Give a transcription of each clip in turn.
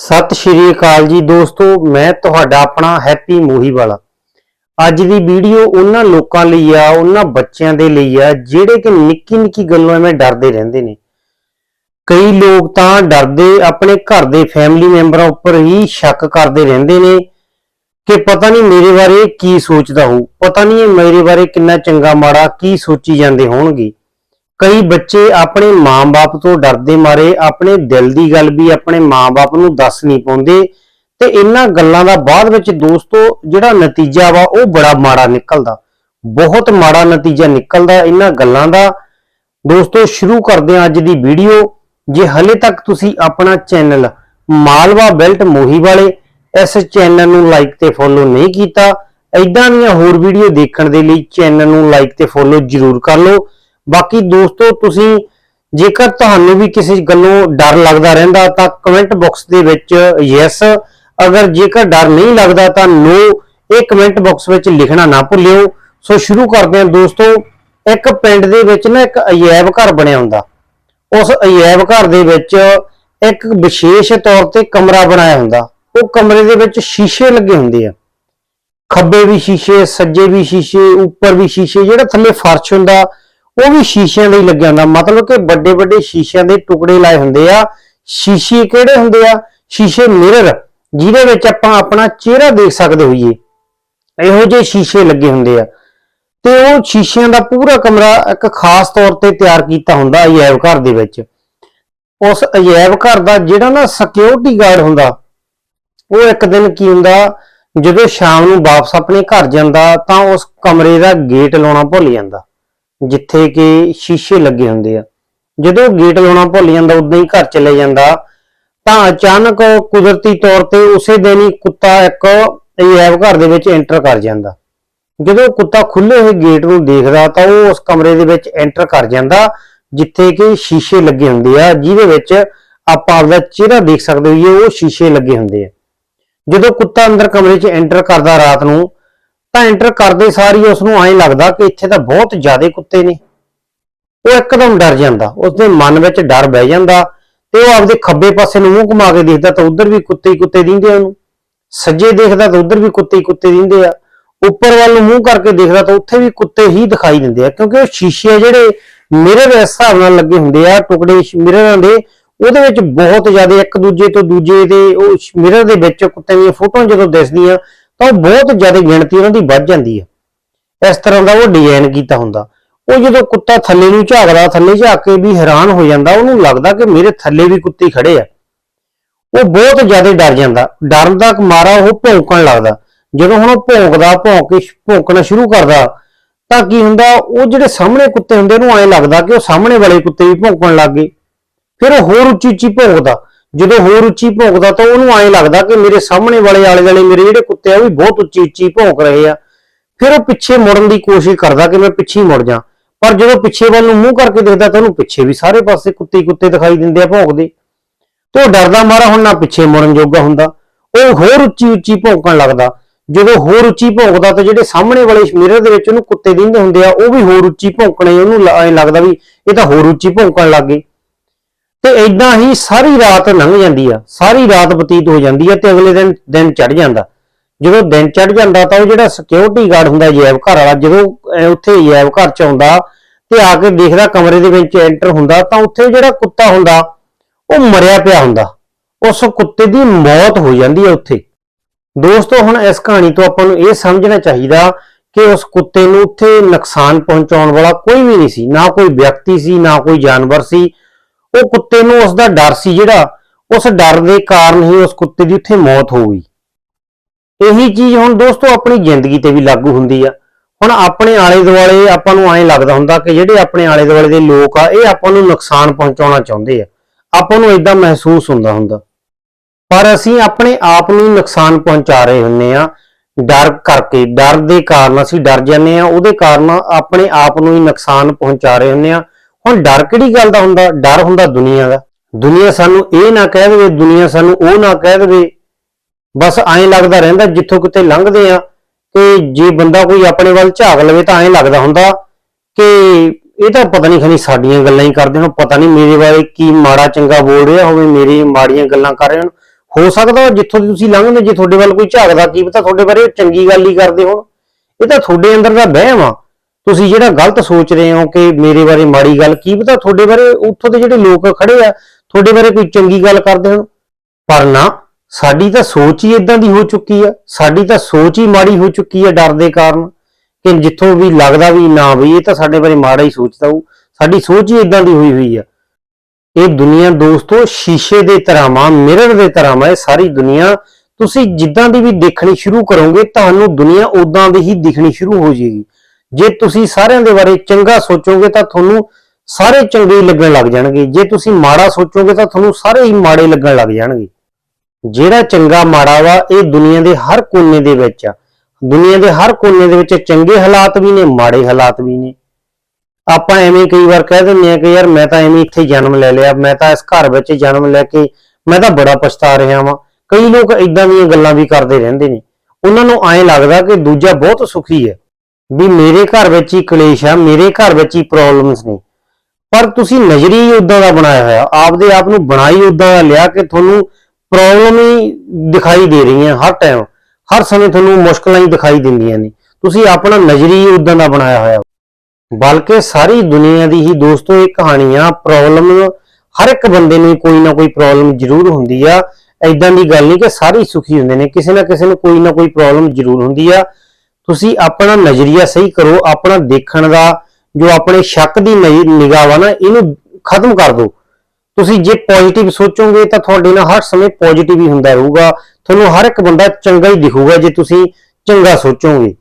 ਸਤਿ ਸ਼੍ਰੀ ਅਕਾਲ ਜੀ ਦੋਸਤੋ, ਮੈਂ ਤੁਹਾਡਾ ਆਪਣਾ ਹੈਪੀ ਮੋਹੀ ਵਾਲਾ ਅੱਜ ਦੀ ਵੀਡੀਓ ਉਹਨਾਂ ਲੋਕਾਂ ਲਈ ਆ, ਉਹਨਾਂ ਬੱਚਿਆਂ ਦੇ ਲਈ ਆ, ਜਿਹੜੇ ਕਿ ਨਿੱਕੀ ਨਿੱਕੀ ਗੱਲੋਂ ਐਵੇਂ ਡਰਦੇ ਰਹਿੰਦੇ ਨੇ। ਕਈ ਲੋਕ ਤਾਂ ਡਰਦੇ ਆਪਣੇ ਘਰ ਦੇ ਫੈਮਿਲੀ ਮੈਂਬਰਾਂ ਉੱਪਰ ਹੀ ਸ਼ੱਕ ਕਰਦੇ ਰਹਿੰਦੇ ਨੇ ਕਿ ਪਤਾ ਨਹੀਂ ਮੇਰੇ ਬਾਰੇ ਕੀ ਸੋਚਦਾ ਹੋਊ, ਪਤਾ ਨਹੀਂ ਇਹ ਮੇਰੇ ਬਾਰੇ ਕਿੰਨਾ ਚੰਗਾ ਮਾੜਾ, ਕੀ ਸੋਚੀ ਜਾਂਦੇ ਹੋਣਗੇ। ਕਈ ਬੱਚੇ ਆਪਣੇ ਮਾਂ-ਬਾਪ ਤੋਂ ਡਰਦੇ ਮਾਰੇ, ਆਪਣੇ ਦਿਲ ਦੀ ਗੱਲ ਵੀ ਆਪਣੇ ਮਾਂ-ਬਾਪ ਨੂੰ ਦੱਸ ਨਹੀਂ ਪਾਉਂਦੇ ਤੇ ਇਹਨਾਂ ਗੱਲਾਂ ਦਾ ਬਾਅਦ ਵਿੱਚ ਦੋਸਤੋ ਜਿਹੜਾ ਨਤੀਜਾ ਵਾ ਉਹ ਬੜਾ ਮਾੜਾ ਨਿਕਲਦਾ। ਬਹੁਤ ਮਾੜਾ ਨਤੀਜਾ ਨਿਕਲਦਾ ਇਹਨਾਂ ਗੱਲਾਂ ਦਾ। ਦੋਸਤੋ ਸ਼ੁਰੂ ਕਰਦੇ ਹਾਂ ਅੱਜ ਦੀ ਵੀਡੀਓ। ਜੇ ਹਲੇ ਤੱਕ ਤੁਸੀਂ ਆਪਣਾ ਚੈਨਲ ਮਾਲਵਾ ਬੈਲਟ ਮੋਹੀ ਵਾਲੇ ਇਸ ਚੈਨਲ ਨੂੰ ਲਾਈਕ ਤੇ ਫੋਲੋ ਨਹੀਂ ਕੀਤਾ ਐਦਾਂ ਦੀਆਂ ਹੋਰ ਵੀਡੀਓ ਦੇਖਣ ਦੇ ਲਈ ਚੈਨਲ ਨੂੰ ਲਾਈਕ ਤੇ ਫੋਲੋ ਜਰੂਰ ਕਰ ਲਓ। ਬਾਕੀ ਦੋਸਤੋ, ਤੁਸੀਂ ਜੇਕਰ ਤੁਹਾਨੂੰ ਵੀ ਕਿਸੇ ਗੱਲੋਂ ਡਰ ਲੱਗਦਾ ਰਹਿੰਦਾ, ਤਾਂ ਕਮੈਂਟ ਬਾਕਸ ਦੇ ਵਿੱਚ ਯੈਸ ਅਗਰ ਜੇਕਰ ਡਰ ਨਹੀਂ ਲੱਗਦਾ, ਤਾਂ ਨੋ ਇਹ ਕਮੈਂਟ ਬਾਕਸ ਵਿੱਚ ਲਿਖਣਾ ਨਾ ਭੁੱਲਿਓ। ਸੋ ਸ਼ੁਰੂ ਕਰਦੇ ਹਾਂ ਦੋਸਤੋ, ਇੱਕ ਪਿੰਡ ਦੇ ਵਿੱਚ ਨਾ ਇੱਕ ਅਜਾਇਬ ਘਰ ਬਣਿਆ ਹੁੰਦਾ। ਉਸ ਅਜਾਇਬ ਘਰ ਦੇ ਵਿੱਚ ਇੱਕ ਵਿਸ਼ੇਸ਼ ਤੌਰ ਤੇ ਕਮਰਾ ਬਣਾਇਆ ਹੁੰਦਾ। ਉਹ ਕਮਰੇ ਦੇ ਵਿੱਚ ਸ਼ੀਸ਼ੇ ਲੱਗੇ ਹੁੰਦੇ ਆ। ਖੱਬੇ ਵੀ ਸ਼ੀਸ਼ੇ, ਸੱਜੇ ਵੀ ਸ਼ੀਸ਼ੇ, ਉੱਪਰ ਵੀ ਸ਼ੀਸ਼ੇ, ਜਿਹੜਾ ਥੱਲੇ ਫਰਸ਼ ਹੁੰਦਾ ਉਹ ਵੀ ਸ਼ੀਸ਼ਿਆਂ ਦੇ ਹੀ ਲੱਗਿਆ ਹੁੰਦਾ। ਮਤਲਬ ਕਿ ਵੱਡੇ ਵੱਡੇ ਸ਼ੀਸ਼ਿਆਂ ਦੇ ਟੁਕੜੇ ਲਾਏ ਹੁੰਦੇ ਆ। ਸ਼ੀਸ਼ੇ ਕਿਹੜੇ ਹੁੰਦੇ ਆ? ਸ਼ੀਸ਼ੇ ਮਿਰਰ ਜਿਹਦੇ ਵਿੱਚ ਆਪਾਂ ਆਪਣਾ ਚਿਹਰਾ ਦੇਖ ਸਕਦੇ ਹੋਈਏ। ਇਹੋ ਜਿਹੇ ਸ਼ੀਸ਼ੇ ਲੱਗੇ ਹੁੰਦੇ ਆ। ਤੇ ਉਹ ਸ਼ੀਸ਼ਿਆਂ ਦਾ ਪੂਰਾ ਕਮਰਾ ਇੱਕ ਖਾਸ ਤੌਰ ਤੇ ਤਿਆਰ ਕੀਤਾ ਹੁੰਦਾ ਅਜਾਇਬ ਘਰ ਦੇ ਵਿੱਚ। ਉਸ ਅਜਾਇਬ ਘਰ ਦਾ ਜਿਹੜਾ ਨਾ ਸਿਕਿਉਰਿਟੀ ਗਾਰਡ ਹੁੰਦਾ, ਉਹ ਇੱਕ ਦਿਨ ਕੀ ਹੁੰਦਾ, ਜਦੋਂ ਸ਼ਾਮ ਨੂੰ ਵਾਪਸ ਆਪਣੇ ਘਰ ਜਾਂਦਾ, ਤਾਂ ਉਸ ਕਮਰੇ ਦਾ ਗੇਟ ਲਾਉਣਾ ਭੁੱਲ ਜਾਂਦਾ। ਜਿੱਥੇ ਕਿ ਸ਼ੀਸ਼ੇ ਲੱਗੇ ਹੁੰਦੇ ਆ। ਜਦੋਂ ਗੇਟ ਲਾਉਣਾ ਭੁੱਲ ਜਾਂਦਾ, ਉਦਾਂ ਹੀ ਘਰ ਚਲੇ ਜਾਂਦਾ। ਤਾਂ ਅਚਾਨਕ ਕੁਦਰਤੀ ਤੌਰ ਤੇ ਉਸੇ ਦਿਨ ਹੀ ਕੁੱਤਾ ਇੱਕ ਅਜਾਇਬ ਘਰ ਦੇ ਵਿੱਚ ਐਂਟਰ ਕਰ ਜਾਂਦਾ। ਜਦੋਂ ਕੁੱਤਾ ਖੁੱਲੇ ਹੋਏ ਗੇਟ ਨੂੰ ਦੇਖਦਾ, ਤਾਂ ਉਹ ਉਸ ਕਮਰੇ ਦੇ ਵਿੱਚ ਐਂਟਰ ਕਰ ਜਾਂਦਾ, ਜਿੱਥੇ ਕਿ ਸ਼ੀਸ਼ੇ ਲੱਗੇ ਹੁੰਦੇ ਆ, ਜਿਹਦੇ ਵਿੱਚ ਆਪਾਂ ਆਪਦਾ ਚਿਹਰਾ ਦੇਖ ਸਕਦੇ ਹੋਈਏ, ਉਹ ਸ਼ੀਸ਼ੇ ਲੱਗੇ ਹੁੰਦੇ ਆ। ਜਦੋਂ ਕੁੱਤਾ ਅੰਦਰ ਕਮਰੇ 'ਚ ਐਂਟਰ ਕਰਦਾ ਰਾਤ ਨੂੰ ਤਾਂ ਐਂਟਰ ਕਰਦੇ ਸਾਰੀ ਹੀ ਉਸ ਨੂੰ ਐਂ ਲੱਗਦਾ ਕਿ ਇੱਥੇ ਤਾਂ ਬਹੁਤ ਜ਼ਿਆਦਾ ਕੁੱਤੇ ਨੇ। ਉਹ ਇੱਕਦਮ ਡਰ ਜਾਂਦਾ, ਉਸਦੇ ਮਨ ਵਿੱਚ ਡਰ ਬਹਿ ਜਾਂਦਾ ਤੇ ਉਹ ਆਪਦੇ ਖੱਬੇ ਪਾਸੇ ਨੂੰ ਮੂੰਹ ਘੁਮਾ ਕੇ ਦੇਖਦਾ ਤਾਂ ਉਧਰ ਵੀ ਕੁੱਤੇ ਹੀ ਕੁੱਤੇ ਦਿੰਦੇ ਉਹਨੂੰ। ਸੱਜੇ ਦੇਖਦਾ ਤਾਂ ਉਧਰ ਵੀ ਕੁੱਤੇ ਹੀ ਕੁੱਤੇ ਦਿੰਦੇ ਆ। ਉੱਪਰ ਵੱਲ ਨੂੰ ਮੂੰਹ ਕਰਕੇ ਦੇਖਦਾ ਤਾਂ ਉੱਥੇ ਵੀ ਕੁੱਤੇ ਹੀ ਦਿਖਾਈ ਦਿੰਦੇ ਆ, ਕਿਉਂਕਿ ਉਹ ਸ਼ੀਸ਼ੇ ਜਿਹੜੇ ਮਿਰਰ ਇਸ ਹਿਸਾਬ ਨਾਲ ਲੱਗੇ ਹੁੰਦੇ ਆ, ਟੁਕੜੇ ਮਿਰਰਾਂ ਦੇ, ਉਹਦੇ ਵਿੱਚ ਬਹੁਤ ਜ਼ਿਆਦਾ ਇੱਕ ਦੂਜੇ ਤੋਂ ਦੂਜੇ ਦੇ ਉਹ ਮਿਰਰ ਦੇ ਵਿੱਚ ਕੁੱਤੇ ਦੀਆਂ ਫੋਟੋਆਂ ਜਦੋਂ ਦਿਸਦੀਆਂ ਤਾਂ ਉਹ ਬਹੁਤ ਜ਼ਿਆਦਾ ਗਿਣਤੀ ਉਹਨਾਂ ਦੀ ਵੱਧ ਜਾਂਦੀ ਹੈ ਇਸ ਤਰ੍ਹਾਂ ਦਾ ਉਹ ਡਿਜ਼ਾਈਨ ਕੀਤਾ ਹੁੰਦਾ। ਉਹ ਜਦੋਂ ਕੁੱਤਾ ਥੱਲੇ ਨੂੰ ਝਾਕਦਾ, ਥੱਲੇ ਝਾਕ ਕੇ ਵੀ ਹੈਰਾਨ ਹੋ ਜਾਂਦਾ, ਉਹਨੂੰ ਲੱਗਦਾ ਕਿ ਮੇਰੇ ਥੱਲੇ ਵੀ ਕੁੱਤੇ ਖੜੇ ਆ। ਉਹ ਬਹੁਤ ਜ਼ਿਆਦਾ ਡਰ ਜਾਂਦਾ। ਡਰਨ ਦਾ ਮਾਰਾ ਉਹ ਭੌਂਕਣ ਲੱਗਦਾ। ਜਦੋਂ ਹੁਣ ਉਹ ਭੌਂਕਦਾ, ਭੌਂਕ ਕੇ ਸ਼- ਭੌਂਕਣਾ ਸ਼ੁਰੂ ਕਰਦਾ, ਤਾਂ ਕੀ ਹੁੰਦਾ, ਉਹ ਜਿਹੜੇ ਸਾਹਮਣੇ ਕੁੱਤੇ ਹੁੰਦੇ ਉਹਨੂੰ ਐਂ ਲੱਗਦਾ ਕਿ ਉਹ ਸਾਹਮਣੇ ਵਾਲੇ ਕੁੱਤੇ ਵੀ ਭੌਂਕਣ ਲੱਗ ਗਏ। ਫਿਰ ਉਹ ਹੋਰ ਉੱਚੀ ਉੱਚੀ ਭੌਂਕਦਾ। ਜਦੋਂ ਹੋਰ ਉੱਚੀ ਭੌਂਕਦਾ ਤਾਂ ਉਹਨੂੰ ਐਂ ਲੱਗਦਾ ਕਿ ਮੇਰੇ ਸਾਹਮਣੇ ਵਾਲੇ ਆਲੇ ਦੁਆਲੇ ਮੇਰੇ ਜਿਹੜੇ ਕੁੱਤੇ ਆ ਉਹ ਵੀ ਬਹੁਤ ਉੱਚੀ ਉੱਚੀ ਭੌਂਕ ਰਹੇ ਆ। ਫਿਰ ਉਹ ਪਿੱਛੇ ਮੁੜਨ ਦੀ ਕੋਸ਼ਿਸ਼ ਕਰਦਾ ਕਿ ਮੈਂ ਪਿੱਛੇ ਮੁੜ ਜਾ। ਪਰ ਜਦੋਂ ਪਿੱਛੇ ਵੱਲ ਨੂੰ ਮੂੰਹ ਕਰਕੇ ਦੇਖਦਾ ਤਾਂ ਉਹਨੂੰ ਪਿੱਛੇ ਵੀ ਸਾਰੇ ਪਾਸੇ ਕੁੱਤੇ ਕੁੱਤੇ ਦਿਖਾਈ ਦਿੰਦੇ ਆ ਭੌਂਕਦੇ। ਤੇ ਉਹ ਡਰਦਾ ਮਾਰਾ ਹੁਣ ਨਾ ਪਿੱਛੇ ਮੁੜਨ ਜੋਗਾ ਹੁੰਦਾ। ਉਹ ਹੋਰ ਉੱਚੀ ਉੱਚੀ ਭੌਂਕਣ ਲੱਗਦਾ। ਜਦੋਂ ਹੋਰ ਉੱਚੀ ਭੌਂਕਦਾ ਤਾਂ ਜਿਹੜੇ ਸਾਹਮਣੇ ਵਾਲੇ ਮਿਰਰ ਦੇ ਵਿੱਚ ਉਹਨੂੰ ਕੁੱਤੇ ਦਿੰਦੇ ਹੁੰਦੇ ਆ, ਉਹ ਵੀ ਹੋਰ ਉੱਚੀ ਭੌਂਕਣੇ ਉਹਨੂੰ ਐਂ ਲੱਗਦਾ ਵੀ ਇਹ ਤਾਂ ਹੋਰ ਉੱਚੀ ਭੌਂਕਣ ਲੱਗ ਗਈ ਤੇ ਇਦਾਂ ਹੀ ਸਾਰੀ ਰਾਤ ਲੰਘ ਜਾਂਦੀ ਆ, ਸਾਰੀ ਰਾਤ ਬਤੀਤ ਹੋ ਜਾਂਦੀ ਆ ਤੇ ਅਗਲੇ ਦਿਨ ਦਿਨ ਚੜ ਜਾਂਦਾ। ਜਦੋਂ ਦਿਨ ਚੜ ਜਾਂਦਾ ਤਾਂ ਉਹ ਜਿਹੜਾ ਸਿਕਿਉਰਿਟੀ ਗਾਰਡ ਹੁੰਦਾ ਜੈਬ ਘਰ ਵਾਲਾ, ਜਦੋਂ ਉੱਥੇ ਜੈਬ ਘਰ ਚ ਆਉਂਦਾ ਤੇ ਆ ਕੇ ਦੇਖਦਾ ਕਮਰੇ ਦੇ ਵਿੱਚ ਐਂਟਰ ਹੁੰਦਾ ਤਾਂ ਉੱਥੇ ਜਿਹੜਾ ਕੁੱਤਾ ਹੁੰਦਾ, ਉਹ ਮਰਿਆ ਪਿਆ ਹੁੰਦਾ। ਉਸ ਕੁੱਤੇ ਦੀ ਮੌਤ ਹੋ ਜਾਂਦੀ ਹੈ ਉੱਥੇ। ਦੋਸਤੋ, ਹੁਣ ਇਸ ਕਹਾਣੀ ਤੋਂ ਆਪਾਂ ਨੂੰ ਇਹ ਸਮਝਣਾ ਚਾਹੀਦਾ ਕਿ ਉਸ ਕੁੱਤੇ ਨੂੰ ਉੱਥੇ ਨੁਕਸਾਨ ਪਹੁੰਚਾਉਣ ਵਾਲਾ ਕੋਈ ਵੀ ਨਹੀਂ ਸੀ। ਨਾ ਕੋਈ ਵਿਅਕਤੀ ਸੀ, ਨਾ ਕੋਈ ਜਾਨਵਰ ਸੀ ਉਹ ਕੁੱਤੇ ਨੂੰ ਉਸ ਦਾ ਡਰ ਸੀ ਜਿਹੜਾ ਉਸ ਡਰ ਦੇ ਕਾਰਨ ਹੀ ਉਸ ਕੁੱਤੇ ਦੀ ਉੱਥੇ ਮੌਤ ਹੋ ਗਈ। ਇਹੀ ਚੀਜ਼ ਹੁਣ ਦੋਸਤੋ ਆਪਣੀ ਜ਼ਿੰਦਗੀ ਤੇ ਵੀ ਲਾਗੂ ਹੁੰਦੀ ਆ। ਹੁਣ ਆਪਣੇ ਆਲੇ ਦੁਆਲੇ ਆਪਾਂ ਨੂੰ ਐਂ ਲੱਗਦਾ ਹੁੰਦਾ ਕਿ ਜਿਹੜੇ ਆਪਣੇ ਆਲੇ ਦੁਆਲੇ ਦੇ ਲੋਕ ਆ, ਇਹ ਆਪਾਂ ਨੂੰ ਨੁਕਸਾਨ ਪਹੁੰਚਾਉਣਾ ਚਾਹੁੰਦੇ ਆ। ਆਪਾਂ ਨੂੰ ਇਦਾਂ ਮਹਿਸੂਸ ਹੁੰਦਾ ਹੁੰਦਾ। ਪਰ ਅਸੀਂ ਆਪਣੇ ਆਪ ਨੂੰ ਹੀ ਨੁਕਸਾਨ ਪਹੁੰਚਾ ਰਹੇ ਹੁੰਨੇ ਆ। ਡਰ ਕਰਕੇ, ਡਰ ਦੇ ਕਾਰਨ ਅਸੀਂ ਡਰ ਜਾਂਦੇ ਆ। ਉਹਦੇ ਕਾਰਨ ਆਪਣੇ ਆਪ ਨੂੰ ਹੀ ਨੁਕਸਾਨ ਪਹੁੰਚਾ ਰਹੇ ਹੁੰਨੇ ਆ। ਹੁਣ ਡਰ ਕਿਹੜੀ ਗੱਲ ਦਾ ਹੁੰਦਾ? ਡਰ ਹੁੰਦਾ ਦੁਨੀਆ ਦਾ। ਦੁਨੀਆ ਸਾਨੂੰ ਇਹ ਨਾ ਕਹਿ ਦੇਵੇ, ਦੁਨੀਆ ਸਾਨੂੰ ਉਹ ਨਾ ਕਹਿ ਦੇਵੇ। ਬਸ ਐਂ ਲੱਗਦਾ ਰਹਿੰਦਾ, ਜਿੱਥੋਂ ਕਿਤੇ ਲੰਘਦੇ ਆ ਕਿ ਜੇ ਬੰਦਾ ਕੋਈ ਆਪਣੇ ਵੱਲ ਝਾਕ ਲਵੇ ਤਾਂ ਐਂ ਲੱਗਦਾ ਹੁੰਦਾ ਕਿ ਇਹ ਤਾਂ ਪਤਾ ਨਹੀਂ ਖਣੀ ਸਾਡੀਆਂ ਗੱਲਾਂ ਹੀ ਕਰਦੇ ਹੁਣ, ਪਤਾ ਨਹੀਂ ਮੇਰੇ ਬਾਰੇ ਕੀ ਮਾੜਾ ਚੰਗਾ ਬੋਲ ਰਿਹਾ ਹੋਵੇ, ਮੇਰੀ ਮਾੜੀਆਂ ਗੱਲਾਂ ਕਰ ਰਹੇ ਹੋਣ। ਹੋ ਸਕਦਾ ਜਿੱਥੋਂ ਤੁਸੀਂ ਲੰਘਦੇ, ਜੇ ਤੁਹਾਡੇ ਵੱਲ ਕੋਈ ਝਾਕਦਾ, ਕੀ ਪਤਾ ਤੁਹਾਡੇ ਬਾਰੇ ਉਹ ਚੰਗੀ ਗੱਲ ਹੀ ਕਰਦੇ ਹੋਣ। ਇਹ ਤਾਂ ਤੁਹਾਡੇ ਅੰਦਰ ਦਾ ਵਹਿਮ ਆ। ਤੁਸੀਂ ਜਿਹੜਾ ਗਲਤ ਸੋਚ ਰਹੇ ਹੋ ਕਿ ਮੇਰੇ ਬਾਰੇ ਮਾੜੀ ਗੱਲ, ਕੀ ਪਤਾ ਤੁਹਾਡੇ ਬਾਰੇ ਉੱਥੋਂ ਦੇ ਜਿਹੜੇ ਲੋਕ ਖੜੇ ਆ, ਤੁਹਾਡੇ ਬਾਰੇ ਕੋਈ ਚੰਗੀ ਗੱਲ ਕਰਦੇ ਹੋਣ। ਪਰ ਨਾ, ਸਾਡੀ ਤਾਂ ਸੋਚ ਹੀ ਇਦਾਂ ਦੀ ਹੋ ਚੁੱਕੀ ਆ। ਸਾਡੀ ਤਾਂ ਸੋਚ ਹੀ ਮਾੜੀ ਹੋ ਚੁੱਕੀ ਆ ਡਰ ਦੇ ਕਾਰਨ। ਕਿ ਜਿੱਥੋਂ ਵੀ ਲੱਗਦਾ ਵੀ ਨਾ ਵੀ, ਇਹ ਤਾਂ ਸਾਡੇ ਬਾਰੇ ਮਾੜਾ ਹੀ ਸੋਚਦਾ ਉਹ। ਸਾਡੀ ਸੋਚ ਹੀ ਇਦਾਂ ਦੀ ਹੋਈ ਹੋਈ ਆ। ਇਹ ਦੁਨੀਆ ਦੋਸਤੋ ਸ਼ੀਸ਼ੇ ਦੇ ਤਰ੍ਹਾਂ ਵਾ ਮਿਰਰ ਦੇ ਤਰ੍ਹਾਂ ਵਾ ਇਹ ਸਾਰੀ ਦੁਨੀਆ ਤੁਸੀਂ ਜਿੱਦਾਂ ਦੀ ਵੀ ਦੇਖਣੀ ਸ਼ੁਰੂ ਕਰੋਗੇ, ਤੁਹਾਨੂੰ ਦੁਨੀਆ ਉਦਾਂ ਦੀ ਹੀ ਦਿਖਣੀ ਸ਼ੁਰੂ ਹੋ ਜਾਏਗੀ। ਜੇ ਤੁਸੀਂ ਸਾਰਿਆਂ ਦੇ ਬਾਰੇ ਚੰਗਾ ਸੋਚੋਗੇ ਤਾਂ ਤੁਹਾਨੂੰ ਸਾਰੇ ਚੰਗੇ ਲੱਗਣ ਲੱਗ ਜਾਣਗੇ। ਜੇ ਤੁਸੀਂ ਮਾੜਾ ਸੋਚੋਗੇ ਤਾਂ ਤੁਹਾਨੂੰ ਸਾਰੇ ਹੀ ਮਾੜੇ ਲੱਗਣ ਲੱਗ ਜਾਣਗੇ। ਜਿਹੜਾ ਚੰਗਾ ਮਾੜਾ ਵਾ, ਇਹ ਦੁਨੀਆ ਦੇ ਹਰ ਕੋਨੇ ਦੇ ਵਿੱਚ ਆ। ਦੁਨੀਆ ਦੇ ਹਰ ਕੋਨੇ ਦੇ ਵਿੱਚ ਚੰਗੇ ਹਾਲਾਤ ਵੀ ਨੇ, ਮਾੜੇ ਹਾਲਾਤ ਵੀ ਨੇ। ਆਪਾਂ ਐਵੇਂ ਕਈ ਵਾਰ ਕਹਿ ਦਿੰਦੇ ਆ ਕਿ ਯਾਰ ਮੈਂ ਤਾਂ ਐਵੇਂ ਇੱਥੇ ਜਨਮ ਲੈ ਲਿਆ, ਮੈਂ ਤਾਂ ਇਸ ਘਰ ਵਿੱਚ ਜਨਮ ਲੈ ਕੇ ਮੈਂ ਤਾਂ ਬੜਾ ਪਛਤਾ ਰਿਹਾ ਵਾਂ। ਕਈ ਲੋਕ ਇਦਾਂ ਦੀਆਂ ਗੱਲਾਂ ਵੀ ਕਰਦੇ ਰਹਿੰਦੇ ਨੇ। ਉਹਨਾਂ ਨੂੰ ਐਂ ਲੱਗਦਾ ਕਿ ਦੂਜਾ ਬਹੁਤ ਸੁਖੀ ਹੈ। ਵੀ ਮੇਰੇ ਘਰ ਵਿੱਚ ਹੀ ਕਲੇਸ਼ ਆ, ਮੇਰੇ ਘਰ ਵਿੱਚ ਹੀ ਪ੍ਰੋਬਲਮਸ ਨੇ। ਪਰ ਤੁਸੀਂ ਨਜ਼ਰੀਆ ਹੀ ਉਦਾਂ ਦਾ ਬਣਾਇਆ ਹੋਇਆ, ਆਪਦੇ ਆਪ ਨੂੰ ਬਣਾਈ ਉਦਾਂ ਦਾ ਲਿਆ ਕਿ ਤੁਹਾਨੂੰ ਪ੍ਰੋਬਲਮ ਹੀ ਦਿਖਾਈ ਦੇ ਰਹੀਆਂ ਹਰ ਟਾਈਮ ਹਰ ਸਮੇਂ ਤੁਹਾਨੂੰ ਮੁਸ਼ਕਲਾਂ ਹੀ ਦਿਖਾਈ ਦਿੰਦੀਆਂ ਨੇ। ਤੁਸੀਂ ਆਪਣਾ ਨਜ਼ਰੀਆ ਹੀ ਉਦਾਂ ਦਾ ਬਣਾਇਆ ਹੋਇਆ। ਬਲਕਿ ਸਾਰੀ ਦੁਨੀਆ ਦੀ ਹੀ ਦੋਸਤੋ, ਇਹ ਕਹਾਣੀ ਆ ਪ੍ਰੋਬਲਮ ਹਰ ਇੱਕ ਬੰਦੇ ਨੂੰ ਕੋਈ ਨਾ ਕੋਈ ਪ੍ਰੋਬਲਮ ਜ਼ਰੂਰ ਹੁੰਦੀ ਆ। ਐਦਾਂ ਦੀ ਗੱਲ ਨਹੀਂ ਕਿ ਸਾਰੇ ਸੁਖੀ ਹੁੰਦੇ ਨੇ। ਕਿਸੇ ਨਾ ਕਿਸੇ ਨੂੰ ਕੋਈ ਨਾ ਕੋਈ ਪ੍ਰੋਬਲਮ ਜ਼ਰੂਰ ਹੁੰਦੀ ਆ। ਤੁਸੀਂ ਆਪਣਾ ਨਜ਼ਰੀਆ ਸਹੀ ਕਰੋ, ਆਪਣਾ ਦੇਖਣ ਦਾ, ਜੋ ਆਪਣੇ ਸ਼ੱਕ ਦੀ ਨਿਗਾਹ ਵਾ ਨਾ, ਇਹਨੂੰ ਖਤਮ ਕਰ ਦਿਓ। ਤੁਸੀਂ ਜੇ ਪੋਜ਼ਿਟਿਵ ਸੋਚੋਗੇ ਤਾਂ ਤੁਹਾਡੇ ਨਾਲ ਹਰ ਸਮੇਂ ਪੋਜ਼ਿਟਿਵ ਹੀ ਹੁੰਦਾ ਰਹੂਗਾ। ਤੁਹਾਨੂੰ ਹਰ ਇੱਕ ਬੰਦਾ ਚੰਗਾ ਹੀ ਦਿਖੂਗਾ ਜੇ ਤੁਸੀਂ ਚੰਗਾ ਸੋਚੋਗੇ।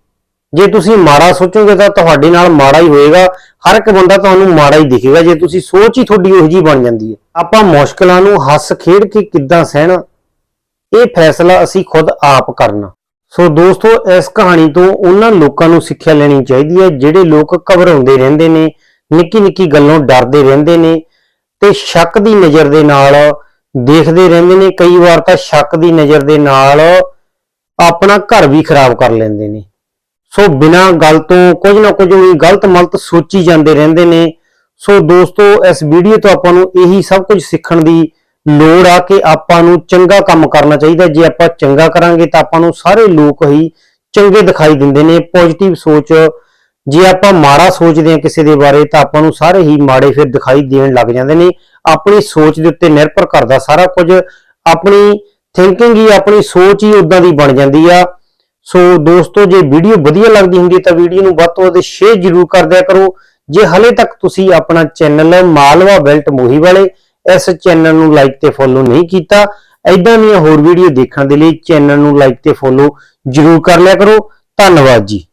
ਜੇ ਤੁਸੀਂ ਮਾੜਾ ਸੋਚੋਗੇ ਤਾਂ ਤੁਹਾਡੇ ਨਾਲ ਮਾੜਾ ਹੀ ਹੋਏਗਾ। ਹਰ ਇੱਕ ਬੰਦਾ ਤੁਹਾਨੂੰ ਮਾੜਾ ਹੀ ਦਿਖੇਗਾ। ਜੇ ਤੁਸੀਂ ਸੋਚ ਹੀ ਤੁਹਾਡੀ ਉਹੋ ਜਿਹੀ ਬਣ ਜਾਂਦੀ ਹੈ। ਆਪਾਂ ਮੁਸ਼ਕਲਾਂ ਨੂੰ ਹੱਸ ਖੇਡ ਕੇ ਕਿੱਦਾਂ ਸਹਿਣਾ? ਇਹ ਫੈਸਲਾ ਅਸੀਂ ਖੁਦ ਆਪ ਕਰਨਾ। ਸੋ ਦੋਸਤੋ, ਇਸ ਕਹਾਣੀ ਤੋਂ ਉਹਨਾਂ ਲੋਕਾਂ ਨੂੰ ਸਿੱਖਿਆ ਲੈਣੀ ਚਾਹੀਦੀ ਹੈ, ਜਿਹੜੇ ਲੋਕ ਘਬਰਾਉਂਦੇ ਰਹਿੰਦੇ ਨੇ ਨਿੱਕੀ ਨਿੱਕੀ ਗੱਲੋਂ ਡਰਦੇ ਰਹਿੰਦੇ ਨੇ ਤੇ ਸ਼ੱਕ ਦੀ ਨਜ਼ਰ ਦੇ ਨਾਲ ਦੇਖਦੇ ਰਹਿੰਦੇ ਨੇ। ਕਈ ਵਾਰ ਤਾਂ ਸ਼ੱਕ ਦੀ ਨਜ਼ਰ ਦੇ ਨਾਲ ਆਪਣਾ ਘਰ ਵੀ ਖਰਾਬ ਕਰ ਲੈਂਦੇ ਨੇ। ਸੋ ਬਿਨਾਂ ਗੱਲ ਤੋਂ ਕੁਝ ਨਾ ਕੁਝ ਵੀ ਗਲਤ ਮਲਤ ਸੋਚੀ ਜਾਂਦੇ ਰਹਿੰਦੇ ਨੇ। ਸੋ ਦੋਸਤੋ, ਇਸ ਵੀਡੀਓ ਤੋਂ ਆਪਾਂ ਨੂੰ ਇਹੀ ਸਭ ਕੁਝ ਸਿੱਖਣ ਦੀ ਲੋੜ ਆ ਕਿ ਆਪਾਂ ਨੂੰ ਚੰਗਾ ਕੰਮ ਕਰਨਾ ਚਾਹੀਦਾ। ਜੇ ਆਪਾਂ ਚੰਗਾ ਕਰਾਂਗੇ ਤਾਂ ਆਪਾਂ ਨੂੰ ਸਾਰੇ ਲੋਕ ਹੀ ਚੰਗੇ ਦਿਖਾਈ ਦਿੰਦੇ ਨੇ ਪੋਜ਼ਿਟਿਵ ਸੋਚ। ਜੇ ਆਪਾਂ ਮਾੜਾ ਸੋਚਦੇ ਹਾਂ ਕਿਸੇ ਦੇ ਬਾਰੇ ਤਾਂ ਆਪਾਂ ਨੂੰ ਸਾਰੇ ਹੀ ਮਾੜੇ ਫਿਰ ਦਿਖਾਈ ਦੇਣ ਲੱਗ ਜਾਂਦੇ ਨੇ। ਆਪਣੀ ਸੋਚ ਦੇ ਉੱਤੇ ਨਿਰਭਰ ਕਰਦਾ ਸਾਰਾ ਕੁਝ। ਆਪਣੀ ਥਿੰਕਿੰਗ ਹੀ, ਆਪਣੀ ਸੋਚ ਹੀ ਉਦਾਂ ਦੀ ਬਣ ਜਾਂਦੀ ਆ। ਸੋ ਦੋਸਤੋ, ਜੇ ਵੀਡੀਓ ਵਧੀਆ ਲੱਗਦੀ ਹੁੰਦੀ ਹੈ ਤਾਂ ਵੀਡੀਓ ਨੂੰ ਵੱਧ ਤੋਂ ਵੱਧ ਸ਼ੇਅਰ ਜ਼ਰੂਰ ਕਰ ਦਿਆ ਕਰੋ। ਜੇ ਹਲੇ ਤੱਕ ਤੁਸੀਂ ਆਪਣਾ ਚੈਨਲ ਮਾਲਵਾ ਬੈਲਟ ਮੋਹੀ ਵਾਲੇ ਇਸ ਚੈਨਲ ਨੂੰ ਲਾਈਕ ਤੇ ਫੋਲੋ ਨਹੀਂ ਕੀਤਾ ਐਦਾਂ ਦੀਆਂ ਹੋਰ ਵੀਡੀਓ ਦੇਖਣ ਦੇ ਲਈ ਚੈਨਲ ਨੂੰ ਲਾਈਕ ਤੇ ਫੋਲੋ ਜ਼ਰੂਰ ਕਰ ਲਿਆ ਕਰੋ। ਧੰਨਵਾਦ ਜੀ।